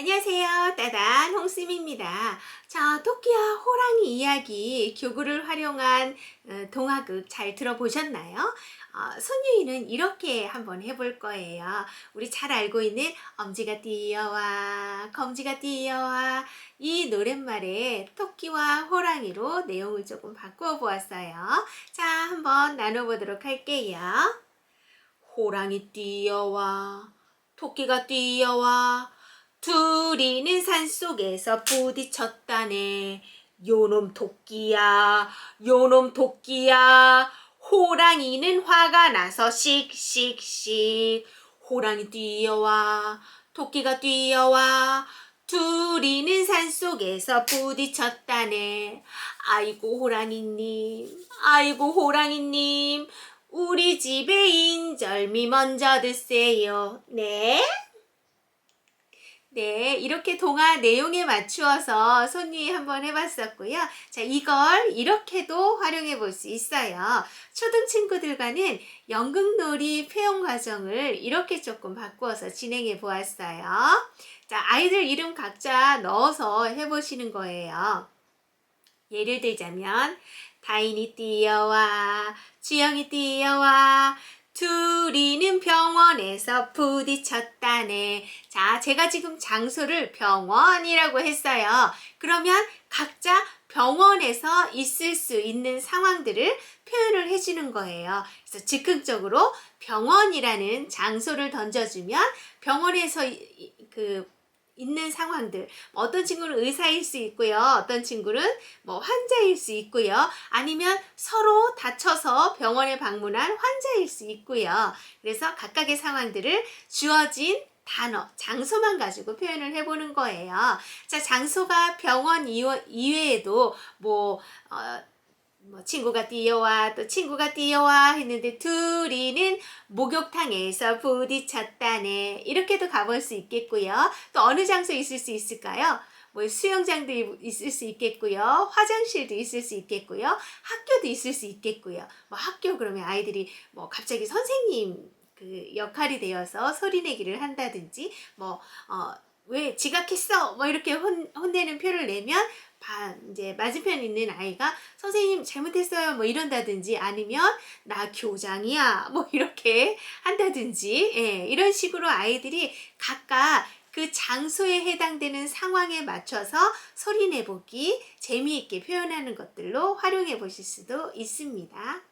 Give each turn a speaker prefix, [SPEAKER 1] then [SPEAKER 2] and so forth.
[SPEAKER 1] 안녕하세요. 따단 홍쌤입니다. 자, 토끼와 호랑이 이야기 교구를 활용한 어, 동화극 잘 들어보셨나요? 어, 손유이는 이렇게 한번 해볼 거예요. 우리 잘 알고 있는 엄지가 뛰어와, 검지가 뛰어와 이 노랫말에 토끼와 호랑이로 내용을 조금 바꾸어 보았어요. 자, 한번 나눠보도록 할게요. 호랑이 뛰어와, 토끼가 뛰어와, 둘이는 산속에서 부딪혔다네. 요놈 토끼야, 요놈 토끼야. 호랑이는 화가 나서 씩씩씩. 호랑이 뛰어와, 토끼가 뛰어와. 둘이는 산속에서 부딪혔다네. 아이고 호랑이님, 아이고 호랑이님. 우리 집에 인절미 먼저 드세요. 네? 네, 이렇게 동화 내용에 맞추어서 손님 한번 해봤었고요. 자, 이걸 이렇게도 활용해 볼 수 있어요. 초등 친구들과는 연극놀이 표현 과정을 이렇게 조금 바꾸어서 진행해 보았어요. 자, 아이들 이름 각자 넣어서 해보시는 거예요. 예를 들자면, 다인이 뛰어와, 주영이 뛰어와, 둘이는 병원에서 부딪혔다네. 자, 제가 지금 장소를 병원이라고 했어요. 그러면 각자 병원에서 있을 수 있는 상황들을 표현을 해주는 거예요. 그래서 즉흥적으로 병원이라는 장소를 던져주면 병원에서 그 있는 상황들. 어떤 친구는 의사일 수 있고요. 어떤 친구는 뭐 환자일 수 있고요. 아니면 서로 다쳐서 병원에 방문한 환자일 수 있고요. 그래서 각각의 상황들을 주어진 단어, 장소만 가지고 표현을 해보는 거예요. 자, 장소가 병원 이외- 이외에도 뭐, 어, 뭐 친구가 뛰어와 또 친구가 뛰어와 했는데 둘이는 목욕탕에서 부딪혔다네. 이렇게도 가볼 수 있겠고요. 또 어느 장소에 있을 수 있을까요? 뭐 수영장도 이- 있을 수 있겠고요. 화장실도 있을 수 있겠고요. 학교도 있을 수 있겠고요. 뭐 학교 그러면 아이들이 뭐 갑자기 선생님 그 역할이 되어서 소리내기를 한다든지 뭐 어, 왜 지각했어? 뭐 이렇게 혼, 혼내는 표를 내면 반 이제 맞은편 있는 아이가 선생님 잘못했어요 뭐 이런다든지 아니면 나 교장이야 뭐 이렇게 한다든지 예, 이런 식으로 아이들이 각각 그 장소에 해당되는 상황에 맞춰서 소리 내보기 재미있게 표현하는 것들로 활용해 보실 수도 있습니다.